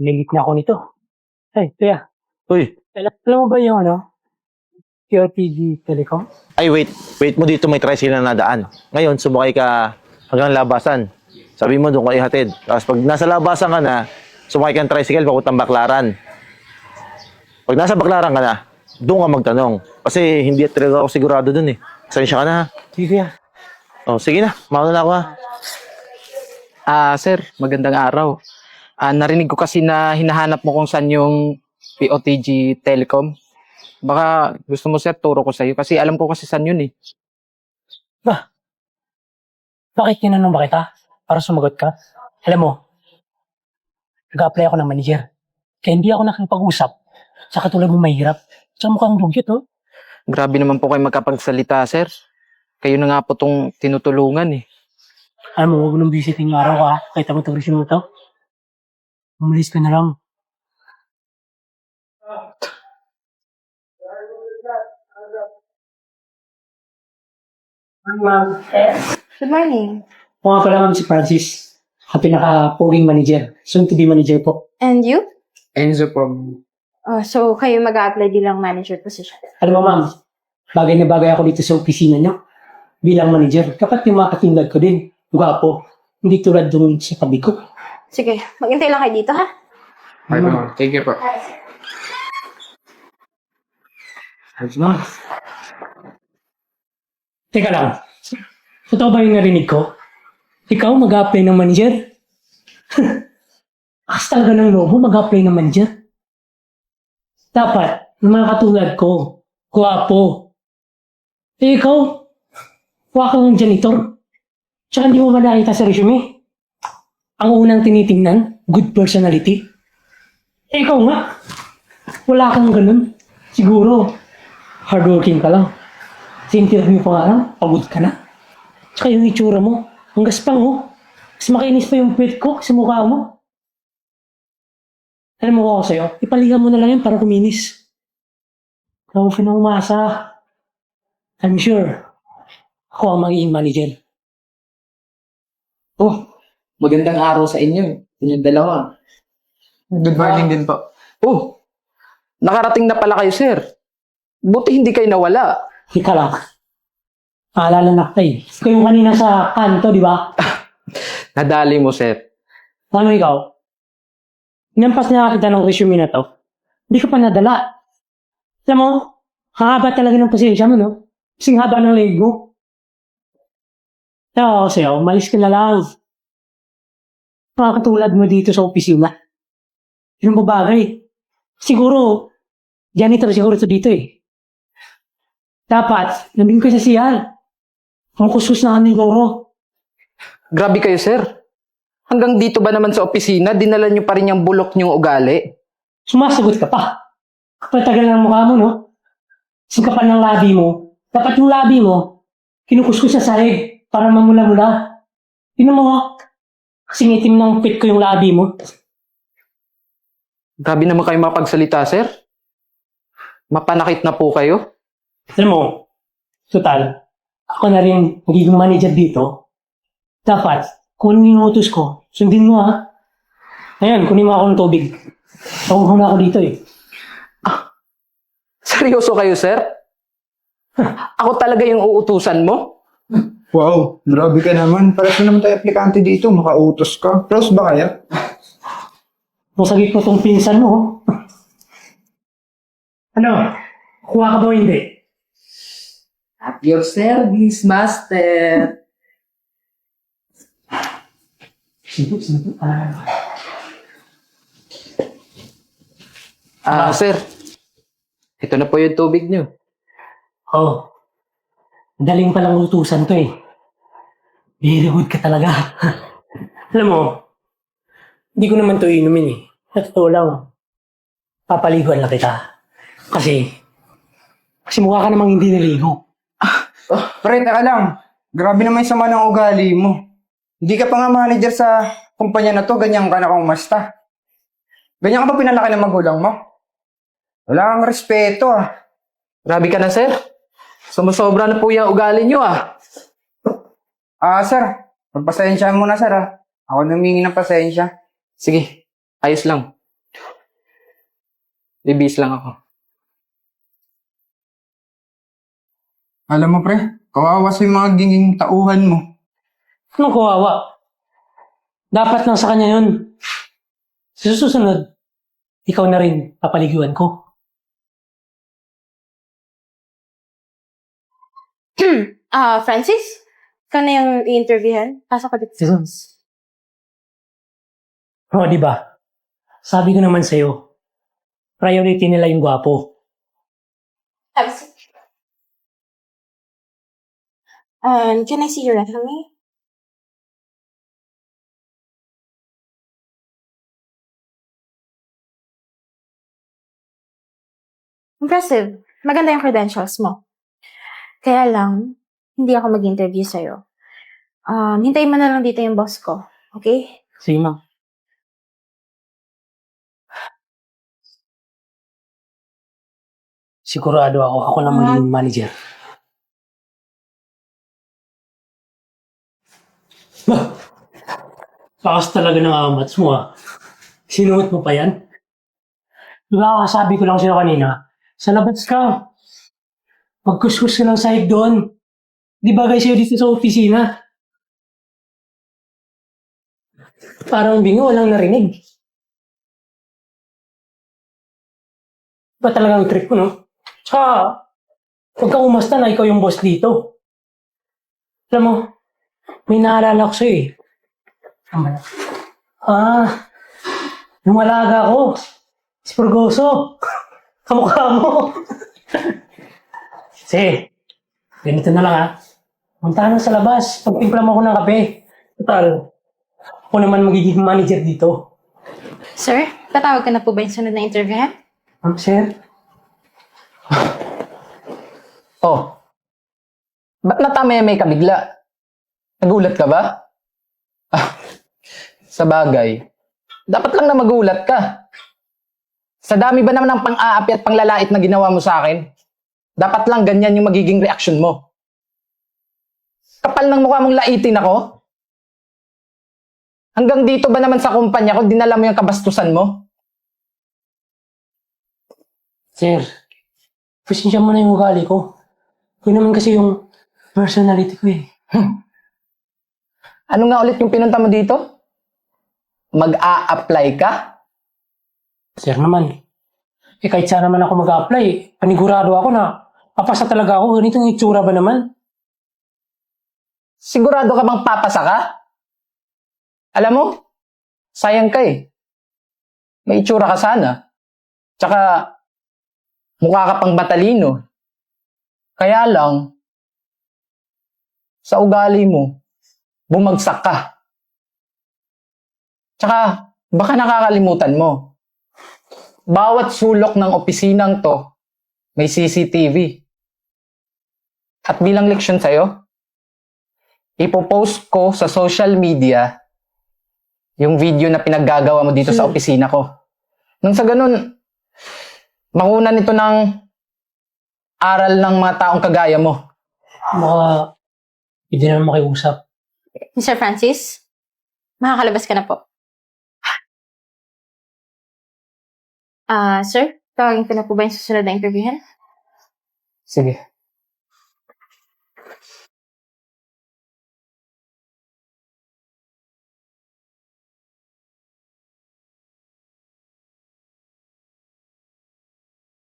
Nilit na ako nito. Ay, kaya, Uy, alam, alam mo ba yung ano? QRTG Telecom? ay wait. Wait mo dito may tricycle na nadaan. Ngayon, sumakay ka hanggang labasan. Sabi mo doon ka ihatid. Tapos pag nasa labasan ka na, sumakay ka ng tricycle papuntang Baklaran. Pag nasa Baklaran ka na, doon ka magtanong. Kasi hindi talaga ako sigurado doon eh. Sensya ka na ha. Sige, kaya. Oh, sige na. Mauna na ako ha. Ah, sir, magandang araw. Ah, narinig ko kasi na hinahanap mo kung saan yung POTG Telecom. Baka gusto mo sir, turo ko sa'yo kasi alam ko kasi saan yun eh. Bakit tinanong ba kita? Para sumagot ka? Alam mo, nag-apply ako ng manager. Kaya hindi ako nakipag-usap sa katulad mo mahirap. Sa mukhang dugyot, oh. Grabe naman po kayo magkapagsalita, sir. Kayo na nga po tong tinutulungan eh. Alam mo, huwag nang visiting yung araw ka. Kita mo itong resume to. Umalis ka na lang. Ma'am, Good morning. ako nga pala ma'am si Francis. Ang pinaka-poging manager. Soon to be manager po. And you? Enzo po. Oh, so, kayo mag-a-apply bilang manager position. Alam mo ma'am, bagay na bagay ako dito sa opisina niyo. Bilang manager. Kapat yung mga katulad ko din. Gwapo. Hindi tulad dun sa tabi ko. Sige, maghintay lang kayo dito, ha? Ay, po. Thank you po. Ayos ma'am. Teka lang. Totoo ba yung narinig ko? Ikaw mag-apply ng manager? Akas talaga ng lobo mag-apply ng manager? Dapat, ng mga katulad ko, guwapo. Eh ikaw, kuha ka ng janitor. Tsaka hindi mo ba nakita sa resume? Ang unang tinitingnan, good personality. Eh ikaw nga, wala kang ganun. Siguro, hardworking ka lang. Sa interview pa nga lang, pagod ka na. Tsaka yung itsura mo, ang gaspang oh. Mas makinis pa yung puwet ko sa mukha mo. Alam mo ko ako sa'yo, ipalihan mo na lang yan para kuminis. Huwag ka na umasa. I'm sure, ako ang magiging manager. Oh, magandang araw sa inyo. Inyong dalawa. Good morning din po. Oh, nakarating na pala kayo, sir. Buti hindi kayo nawala. Ika lang. Maalala na eh. Ikaw yung kanina sa kanto, di ba? Nadali mo, sir. Ano ikaw? Inampas na kita ng resume na to. Hindi ka pa nadala. Alam mo, haba talaga ng pasensya mo, no? Kasing haba ng leg mo. Kaya ako sa'yo, umalis ka na lang. Mga katulad mo dito sa opisina. Yun ba bagay? Siguro, janitor siguro ito dito eh. Dapat, nandun ka sa siyal. Ang kuskus na kanin goro. Grabe kayo, sir. Hanggang dito ba naman sa opisina, dinala nyo pa rin yung bulok nyong ugali? Sumasagot ka pa. Kapag tagal ng mukha mo, no? Singkapan ng labi mo. Dapat yung labi mo, kinukuskus sa sahig para mamula-mula. Tingnan mo. Kasing itim ng pit ko yung labi mo. Grabe naman kayo mapagsalita, sir. Mapanakit na po kayo. Alam mo, total, ako na rin magiging manager dito. Dapat, kung anong inuutos ko, sundin mo ha. Ayan, kunin mo ako ng tubig. Tawag na ako dito eh. Seryoso kayo, sir? Ako talaga yung uutusan mo? Wow, grabe ka naman. Para sa naman tayo aplikante dito, makautos ka. Close ba kaya? Masagit mo tong pinsan mo. oh. ano? Kuha ka ba o hindi? At your service, master. Ah, sir. Ito na po yung tubig nyo. Oh. Daling palang utusan to eh. Very good ka talaga. Alam mo, hindi ko naman to inumin eh. Sa totoo lang, papaliguan lang kita. Kasi, kasi mukha ka namang hindi naligo. Pre, teka lang. Grabe naman yung sama ng ugali mo. Hindi ka pa nga manager sa kumpanya na to, ganyan ka na kumasta. Ganyan ka ba pinalaki ng magulang mo? Wala kang respeto ah. Grabe ka na, sir. Sumusobra na po yung ugali nyo, ah. Ah, sir. Magpasensya muna, sir ah. Ako namingi ng pasensya. Sige, ayos lang. Bibis lang ako. Alam mo, pre, kawawa sa yung mga ginging tauhan mo. Anong kawawa? Dapat lang sa kanya yun. Sa susunod, ikaw na rin papaliguan ko. Ah, Francis? Ikaw na yung i-interviewhan? Pasok ka dito. Jesus. Oo, di ba? Sabi ko naman sa'yo, priority nila yung gwapo. Seat. Um, can I see your resume? Impressive. Maganda yung credentials mo. Kaya lang, hindi ako mag-interview sa'yo. Um, hintayin mo na lang dito yung boss ko. Okay? Sige, ma'am. Sigurado ako, ako na magiging manager. Bah! Lakas talaga ng amats mo ah. Sinuot mo pa yan? Diba, sabi ko lang sa'yo kanina, sa labas ka. Magkuskus ka ng sahig doon. Di ba guys, dito sa opisina? Parang bingo, walang narinig. Ba talagang trip ko, no? Tsaka, huwag kang umasta na ikaw yung boss dito. Alam mo, may naalala ko sa'yo eh. Ah, yung malaga ko. Si Purgoso. Kamukha mo. Sige, ganito na lang ha. Punta na sa labas. Pagtimpla mo ako ng kape. Total, ako naman magiging manager dito. Sir, tatawag ka na po ba yung sunod na interview, ha? Ma'am, sir? Oh. Ba't natamay ka bigla? Nagulat ka ba? Ah, sa bagay. Dapat lang na magulat ka. Sa dami ba naman ng pang-aapi at panglalait na ginawa mo sa akin? Dapat lang ganyan yung magiging reaksyon mo. Kapal ng mukha mong laitin ako? Hanggang dito ba naman sa kumpanya ko, dinala mo yung kabastusan mo? Sir, pasensya mo na yung ugali ko. Yun naman kasi yung personality ko eh. Ano nga ulit yung pinunta mo dito? Mag-a-apply ka? Sir naman. Eh kahit saan naman ako mag-apply, panigurado ako na papasa talaga ako. Ganito yung itsura ba naman? Sigurado ka bang papasa ka? Alam mo, sayang ka eh. May itsura ka sana. Tsaka, mukha ka pang matalino. Kaya lang, sa ugali mo, bumagsak ka. Tsaka, baka nakakalimutan mo. Bawat sulok ng opisinang to, may CCTV. At bilang leksyon sa'yo, ipopost ko sa social media yung video na pinaggagawa mo dito sa opisina ko. Nang sa ganun, makunan ito ng aral ng mga taong kagaya mo. Baka hindi naman makiusap. Mr. Francis, makakalabas ka na po. Ah, sir, tawagin ko na po ba yung susunod na interviewhan? Sige.